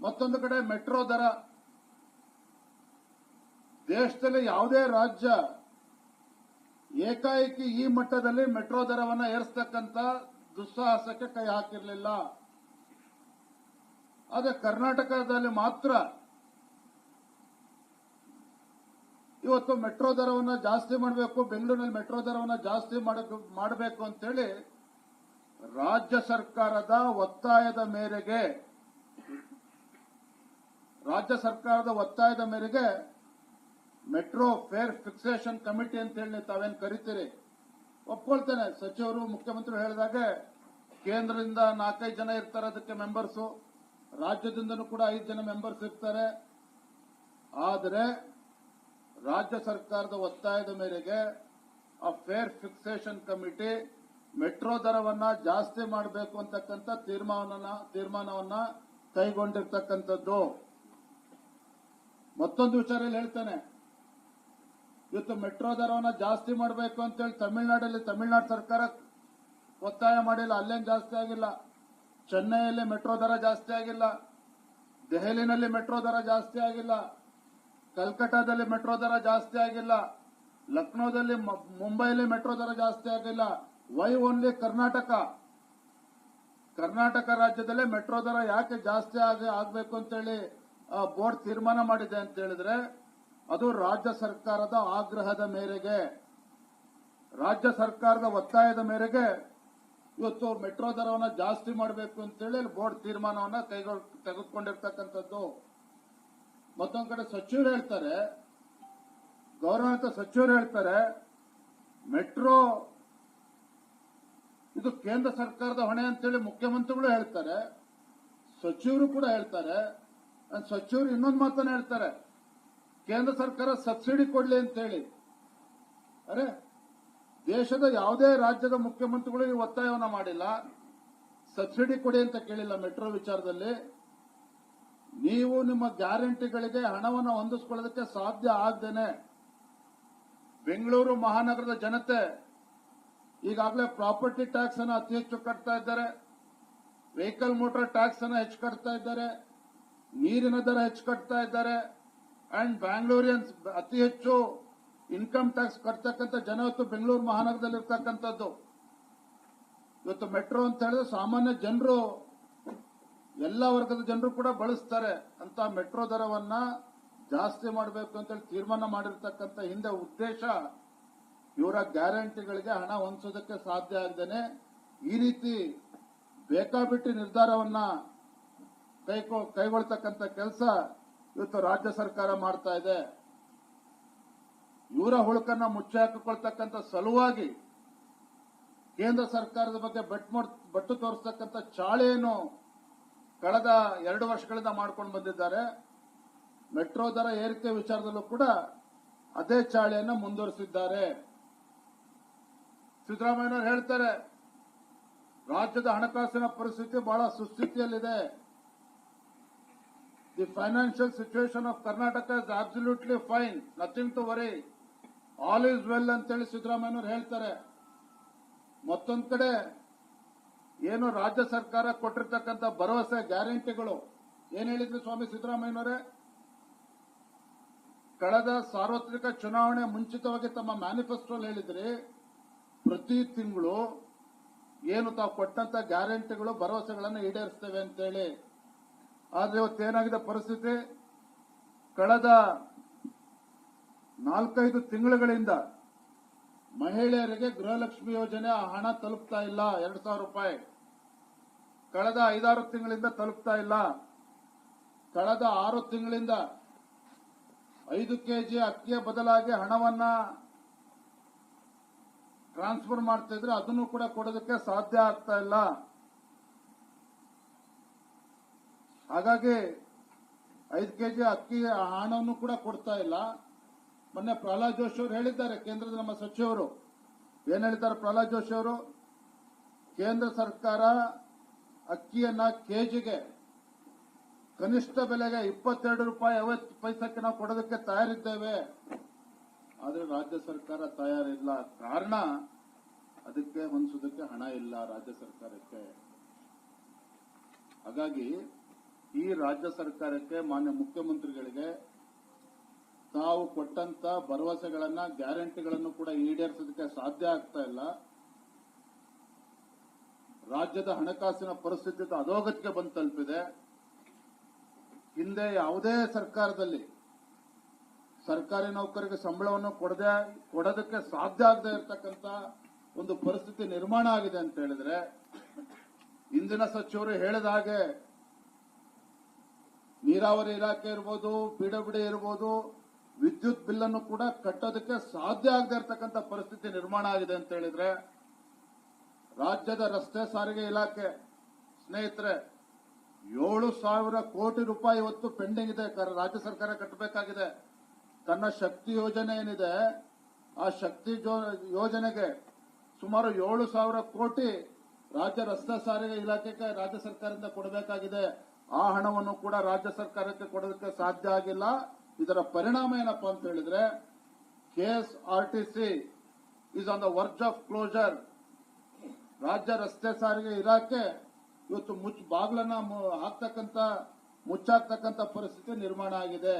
ಮತ್ತೊಂದು ಕಡೆ ಮೆಟ್ರೋ ದರ. ದೇಶದಲ್ಲಿ ಯಾವುದೇ ರಾಜ್ಯ ಏಕಾಏಕಿ ಈ ಮಟ್ಟದಲ್ಲಿ ಮೆಟ್ರೋ ದರವನ್ನ ಏರಿಸ್ತಕ್ಕಂತ ದುಸ್ಸಾಹಸಕ್ಕೆ ಕೈ ಹಾಕಿರಲಿಲ್ಲ. ಆದರೆ ಕರ್ನಾಟಕದಲ್ಲಿ ಮಾತ್ರ ಇವತ್ತು ಮೆಟ್ರೋ ದರವನ್ನ ಜಾಸ್ತಿ ಮಾಡಬೇಕು, ಬೆಂಗಳೂರಿನಲ್ಲಿ ಮೆಟ್ರೋ ದರವನ್ನ ಜಾಸ್ತಿ ಮಾಡಬೇಕು ಅಂತೇಳಿ ರಾಜ್ಯ ಸರ್ಕಾರದ ಒತ್ತಾಯದ ಮೇರೆಗೆ ರಾಜ್ಯ ಸರ್ಕಾರದ ಒತ್ತಾಯದ ಮೇರೆಗೆ ಮೆಟ್ರೋ ಫೇರ್ ಫಿಕ್ಸೇಷನ್ ಕಮಿಟಿ ಅಂತ ಹೇಳಿ ತಾವೇನ್ ಕರಿತೀರಿ? ಒಪ್ಕೊಳ್ತೇನೆ. ಸಚಿವರು ಮುಖ್ಯಮಂತ್ರಿ ಹೇಳಿದಾಗ ಕೇಂದ್ರದಿಂದ ನಾಲ್ಕೈದು ಜನ ಇರ್ತಾರೆ ಅದಕ್ಕೆ ಮೆಂಬರ್ಸು ರಾಜ್ಯದಿಂದನೂ ಕೂಡ ಐದು ಜನ ಮೆಂಬರ್ಸ್ ಇರ್ತಾರೆ. ಆದರೆ ರಾಜ್ಯ ಸರ್ಕಾರದ ಒತ್ತಾಯದ ಮೇರೆಗೆ ಆ ಫೇರ್ ಫಿಕ್ಸೇಷನ್ ಕಮಿಟಿ ಮೆಟ್ರೋ ದರವನ್ನ ಜಾಸ್ತಿ ಮಾಡಬೇಕು ಅಂತಕ್ಕಂಥ ತೀರ್ಮಾನ ತೀರ್ಮಾನವನ್ನ ಕೈಗೊಂಡಿರ್ತಕ್ಕಂಥದ್ದು. ಮತ್ತೊಂದು ವಿಚಾರ ಇಲ್ಲಿ ಹೇಳ್ತೇನೆ. ಇವತ್ತು ಮೆಟ್ರೋ ದರವನ್ನ ಜಾಸ್ತಿ ಮಾಡಬೇಕು ಅಂತೇಳಿ ತಮಿಳುನಾಡಲ್ಲಿ ತಮಿಳುನಾಡು ಸರ್ಕಾರ ಒತ್ತಾಯ ಮಾಡಿಲ್ಲ. ಅಲ್ಲೇನ್ ಜಾಸ್ತಿ ಆಗಿಲ್ಲ. ಚೆನ್ನೈಯಲ್ಲಿ ಮೆಟ್ರೋ ದರ ಜಾಸ್ತಿ ಆಗಿಲ್ಲ. ದೆಹಲಿನಲ್ಲಿ ಮೆಟ್ರೋ ದರ ಜಾಸ್ತಿ ಆಗಿಲ್ಲ. ಕಲ್ಕಟ್ಟಾದಲ್ಲಿ ಮೆಟ್ರೋ ದರ ಜಾಸ್ತಿ ಆಗಿಲ್ಲ. ಲಕ್ನೋದಲ್ಲಿ ಮ- ಮುಂಬೈಲಿ ಮೆಟ್ರೋ ದರ ಜಾಸ್ತಿ ಆಗಿಲ್ಲ. Y only Karnataka. ಕರ್ನಾಟಕ ರಾಜ್ಯದಲ್ಲೇ ಮೆಟ್ರೋ ದರ ಯಾಕೆ ಜಾಸ್ತಿ ಆಗ, ಆಗಬೇಕು ಅಂತೇಳಿ ಬೋರ್ಡ್ ತೀರ್ಮಾನ ಮಾಡಿದೆ ಅಂತ ಹೇಳಿದ್ರೆ, ಅದು ರಾಜ್ಯ ಸರ್ಕಾರದ ಆಗ್ರಹದ ಮೇರೆಗೆ, ರಾಜ್ಯ ಸರ್ಕಾರದ ಒತ್ತಾಯದ ಮೇರೆಗೆ ಇವತ್ತು ಮೆಟ್ರೋ ದರವನ್ನ ಜಾಸ್ತಿ ಮಾಡಬೇಕು ಅಂತೇಳಿ ಬೋರ್ಡ್ ತೀರ್ಮಾನವನ್ನ ಕೈಗೊಳ್, ತೆಗೆದುಕೊಂಡಿರ್ತಕ್ಕಂಥದ್ದು. ಮತ್ತೊಂದು ಕಡೆ ಸಚಿವರು ಹೇಳ್ತಾರೆ, ಗೌರವಾನ್ವಿತ ಸಚಿವರು ಹೇಳ್ತಾರೆ, ಮೆಟ್ರೋ ಇದು ಕೇಂದ್ರ ಸರ್ಕಾರದ ಹೊಣೆ ಅಂತೇಳಿ ಮುಖ್ಯಮಂತ್ರಿಗಳು ಹೇಳ್ತಾರೆ, ಸಚಿವರು ಕೂಡ ಹೇಳ್ತಾರೆ ಸಚಿವರು ಇನ್ನೊಂದು ಮಾತನ್ನ ಹೇಳ್ತಾರೆ. ಕೇಂದ್ರ ಸರ್ಕಾರ ಸಬ್ಸಿಡಿ ಕೊಡ್ಲಿ ಅಂತೇಳಿ. ಅರೆ, ದೇಶದ ಯಾವುದೇ ರಾಜ್ಯದ ಮುಖ್ಯಮಂತ್ರಿಗಳು ಈ ಒತ್ತಾಯವನ್ನ ಮಾಡಿಲ್ಲ. ಸಬ್ಸಿಡಿ ಕೊಡಿ ಅಂತ ಕೇಳಿಲ್ಲ ಮೆಟ್ರೋ ವಿಚಾರದಲ್ಲಿ. ನೀವು ನಿಮ್ಮ ಗ್ಯಾರಂಟಿಗಳಿಗೆ ಹಣವನ್ನು ಹೊಂದಿಸ್ಕೊಳ್ಳೋದಕ್ಕೆ ಸಾಧ್ಯ ಆಗದೇನೆ. ಬೆಂಗಳೂರು ಮಹಾನಗರದ ಜನತೆ ಈಗಾಗಲೇ ಪ್ರಾಪರ್ಟಿ ಟ್ಯಾಕ್ಸ್ ಅನ್ನು ಅತಿ ಹೆಚ್ಚು ಕಟ್ತಾ ಇದ್ದಾರೆ. ವೆಹಿಕಲ್ ಮೋಟಾರ್ ಟ್ಯಾಕ್ಸ್ ಅನ್ನು ಹೆಚ್ಚು ಕಟ್ತಾ ಇದ್ದಾರೆ. ನೀರಿನ ದರ ಹೆಚ್ಚು ಕಟ್ತಾ ಇದ್ದಾರೆ. ಅಂಡ್ ಬ್ಯಾಂಗ್ಳೂರಿಯನ್ಸ್ ಅತಿ ಹೆಚ್ಚು ಇನ್ಕಮ್ ಟ್ಯಾಕ್ಸ್ ಕಟ್ತಕ್ಕಂಥ ಜನ ಇವತ್ತು ಬೆಂಗಳೂರು ಮಹಾನಗರದಲ್ಲಿ ಇರ್ತಕ್ಕಂಥದ್ದು ಇವತ್ತು ಮೆಟ್ರೋ ಅಂತ ಹೇಳಿದ್ರೆ ಸಾಮಾನ್ಯ ಜನರು, ಎಲ್ಲ ವರ್ಗದ ಜನರು ಕೂಡ ಬಳಸ್ತಾರೆ. ಅಂತ ಮೆಟ್ರೋ ದರವನ್ನ ಜಾಸ್ತಿ ಮಾಡಬೇಕು ಅಂತೇಳಿ ತೀರ್ಮಾನ ಮಾಡಿರ್ತಕ್ಕಂಥ ಹಿಂದೆ ಉದ್ದೇಶ ಇವರ ಗ್ಯಾರಂಟಿಗಳಿಗೆ ಹಣ ಹೊಂದಿಸೋದಕ್ಕೆ ಸಾಧ್ಯ ಆಗದೇನೆ ಈ ರೀತಿ ಬೇಕಾಬಿಟ್ಟಿ ನಿರ್ಧಾರವನ್ನ ಕೈಕೊ, ಕೈಗೊಳ್ತಕ್ಕಂಥ ಕೆಲಸ ಇವತ್ತು ರಾಜ್ಯ ಸರ್ಕಾರ ಮಾಡ್ತಾ ಇದೆ. ಇವರ ಹುಳುಕನ್ನ ಮುಚ್ಚಿ ಸಲುವಾಗಿ ಕೇಂದ್ರ ಸರ್ಕಾರದ ಬಗ್ಗೆ ಬೆಟ್ ಮಾಡ್- ಬಟ್ಟು ತೋರಿಸ್ತಕ್ಕಂಥ ಚಾಳೆಯನ್ನು ಕಳೆದ ಎರಡು ವರ್ಷಗಳಿಂದ ಮಾಡ್ಕೊಂಡು ಬಂದಿದ್ದಾರೆ. ಮೆಟ್ರೋ ದರ ಏರಿಕೆ ವಿಚಾರದಲ್ಲೂ ಕೂಡ ಅದೇ ಚಾಳೆಯನ್ನು ಮುಂದುವರಿಸಿದ್ದಾರೆ. ಸಿದ್ದರಾಮಯ್ಯನವರು ಹೇಳ್ತಾರೆ, ರಾಜ್ಯದ ಹಣಕಾಸಿನ ಪರಿಸ್ಥಿತಿ ಬಹಳ ಸುಸ್ಥಿತಿಯಲ್ಲಿದೆ. Financial situation of Karnataka is absolutely fine nothing to worry all is well ಅಂತೇಳಿ ಸಿದ್ದರಾಮಯ್ಯನವ್ರು ಹೇಳ್ತಾರೆ. ಮತ್ತೊಂದು ಕಡೆ ಏನು ರಾಜ್ಯ ಸರ್ಕಾರ ಕೊಟ್ಟಿರ್ತಕ್ಕಂಥ ಭರವಸೆ, ಗ್ಯಾರಂಟಿಗಳು, ಏನ್ ಹೇಳಿದ್ರಿ ಸ್ವಾಮಿ ಸಿದ್ದರಾಮಯ್ಯನವರೇ? ಕಳೆದ ಸಾರ್ವತ್ರಿಕ ಚುನಾವಣೆ ಮುಂಚಿತವಾಗಿ ತಮ್ಮ ಮ್ಯಾನಿಫೆಸ್ಟೋಲ್ ಹೇಳಿದ್ರಿ, ಪ್ರತಿ ತಿಂಗಳು ಏನು ತಾವು ಕೊಟ್ಟಂತ ಗ್ಯಾರಂಟಿಗಳು, ಭರವಸೆಗಳನ್ನು ಈಡೇರಿಸ್ತೇವೆ ಅಂತೇಳಿ. ಆದ್ರೆ ಇವತ್ತೇನಾಗಿದೆ ಪರಿಸ್ಥಿತಿ? ಕಳೆದ ನಾಲ್ಕೈದು ತಿಂಗಳುಗಳಿಂದ ಮಹಿಳೆಯರಿಗೆ ಗೃಹಲಕ್ಷ್ಮಿ ಯೋಜನೆ ಹಣ ತಲುಪ್ತಾ ಇಲ್ಲ, ಎರಡು ಸಾವಿರ ರೂಪಾಯಿ. ಕಳೆದ ಐದಾರು ತಿಂಗಳಿಂದ ತಲುಪ್ತಾ ಇಲ್ಲ. ಕಳೆದ ಆರು ತಿಂಗಳಿಂದ ಐದು ಕೆಜಿ ಅಕ್ಕಿಯ ಬದಲಾಗಿ ಹಣವನ್ನ ಟ್ರಾನ್ಸ್ಫರ್ ಮಾಡ್ತಾ ಇದ್ರೆ ಅದನ್ನು ಕೂಡ ಕೊಡೋದಕ್ಕೆ ಸಾಧ್ಯ ಆಗ್ತಾ ಇಲ್ಲ. ಹಾಗಾಗಿ ಐದು ಕೆ ಜಿ ಅಕ್ಕಿ ಹಣವನ್ನು ಕೂಡ ಕೊಡ್ತಾ ಇಲ್ಲ. ಮೊನ್ನೆ ಪ್ರಹ್ಲಾದ್ ಜೋಶಿ ಅವರು ಹೇಳಿದ್ದಾರೆ, ಕೇಂದ್ರದ ನಮ್ಮ ಸಚಿವರು. ಏನ್ ಹೇಳಿದ್ದಾರೆ ಪ್ರಹ್ಲಾದ್ ಜೋಶಿ ಅವರು? ಕೇಂದ್ರ ಸರ್ಕಾರ ಅಕ್ಕಿಯನ್ನ ಕೆಜಿಗೆ ಕನಿಷ್ಠ ಬೆಲೆಗೆ ಇಪ್ಪತ್ತೆರಡು ರೂಪಾಯಿ ಐವತ್ತು ಪೈಸಕ್ಕೆ ನಾವು ಕೊಡೋದಕ್ಕೆ ತಯಾರಿದ್ದೇವೆ. ಆದರೆ ರಾಜ್ಯ ಸರ್ಕಾರ ತಯಾರಿಲ್ಲ. ಕಾರಣ, ಅದಕ್ಕೆ ಹೊಂದಿಸೋದಕ್ಕೆ ಹಣ ಇಲ್ಲ ರಾಜ್ಯ ಸರ್ಕಾರಕ್ಕೆ. ಹಾಗಾಗಿ ಈ ರಾಜ್ಯ ಸರ್ಕಾರಕ್ಕೆ ಮಾನ್ಯ ಮುಖ್ಯಮಂತ್ರಿಗಳಿಗೆ ತಾವು ಕೊಟ್ಟಂತ ಭರವಸೆಗಳನ್ನ, ಗ್ಯಾರಂಟಿಗಳನ್ನು ಕೂಡ ಈಡೇರಿಸೋದಕ್ಕೆ ಸಾಧ್ಯ ಆಗ್ತಾ ಇಲ್ಲ. ರಾಜ್ಯದ ಹಣಕಾಸಿನ ಪರಿಸ್ಥಿತಿ ಅಧೋಗತಿಗೆ ಬಂದು ತಲುಪಿದೆ. ಹಿಂದೆ ಯಾವುದೇ ಸರ್ಕಾರದಲ್ಲಿ ಸರ್ಕಾರಿ ನೌಕರಿಗೆ ಸಂಬಳವನ್ನು ಕೊಡದೆ, ಕೊಡೋದಕ್ಕೆ ಸಾಧ್ಯ ಆಗದೆ ಇರತಕ್ಕಂತ ಒಂದು ಪರಿಸ್ಥಿತಿ ನಿರ್ಮಾಣ ಆಗಿದೆ ಅಂತ ಹೇಳಿದ್ರೆ, ಇಂದಿನ ಸಚಿವರು ಹೇಳಿದ ಹಾಗೆ ನೀರಾವರಿ ಇಲಾಖೆ ಇರ್ಬೋದು ಪಿಡಬ್ಲ್ಯೂಡಿ ಇರ್ಬೋದು, ವಿದ್ಯುತ್ ಬಿಲ್ ಅನ್ನು ಕೂಡ ಕಟ್ಟೋದಕ್ಕೆ ಸಾಧ್ಯ ಆಗದೆ ಇರತಕ್ಕಂತ ಪರಿಸ್ಥಿತಿ ನಿರ್ಮಾಣ ಆಗಿದೆ ಅಂತ ಹೇಳಿದ್ರೆ, ರಾಜ್ಯದ ರಸ್ತೆ ಸಾರಿಗೆ ಇಲಾಖೆ ಸ್ನೇಹಿತರೆ, ಏಳು ಸಾವಿರ ಕೋಟಿ ರೂಪಾಯಿ ಇವತ್ತು ಪೆಂಡಿಂಗ್ ಇದೆ. ರಾಜ್ಯ ಸರ್ಕಾರ ಕಟ್ಟಬೇಕಾಗಿದೆ. ತನ್ನ ಶಕ್ತಿ ಯೋಜನೆ ಏನಿದೆ, ಆ ಶಕ್ತಿ ಯೋಜನೆಗೆ ಸುಮಾರು ಏಳು ಸಾವಿರ ಕೋಟಿ ರಾಜ್ಯ ರಸ್ತೆ ಸಾರಿಗೆ ಇಲಾಖೆಗೆ ರಾಜ್ಯ ಸರ್ಕಾರದಿಂದ ಕೊಡಬೇಕಾಗಿದೆ. ಆ ಹಣವನ್ನು ಕೂಡ ರಾಜ್ಯ ಸರ್ಕಾರಕ್ಕೆ ಕೊಡೋದಕ್ಕೆ ಸಾಧ್ಯ ಆಗಿಲ್ಲ. ಇದರ ಪರಿಣಾಮ ಏನಪ್ಪ ಅಂತ ಹೇಳಿದ್ರೆ KSRTC is on the verge of closure ರಾಜ್ಯ ರಸ್ತೆ ಸಾರಿಗೆ ಇಲಾಖೆ ಇವತ್ತು ಮುಚ್ಚ ಬಾಗ್ಲನ್ನ ಹಾಕ್ತಕ್ಕಂತ, ಮುಚ್ಚಾಕ್ತಕ್ಕಂತ ಪರಿಸ್ಥಿತಿ ನಿರ್ಮಾಣ ಆಗಿದೆ.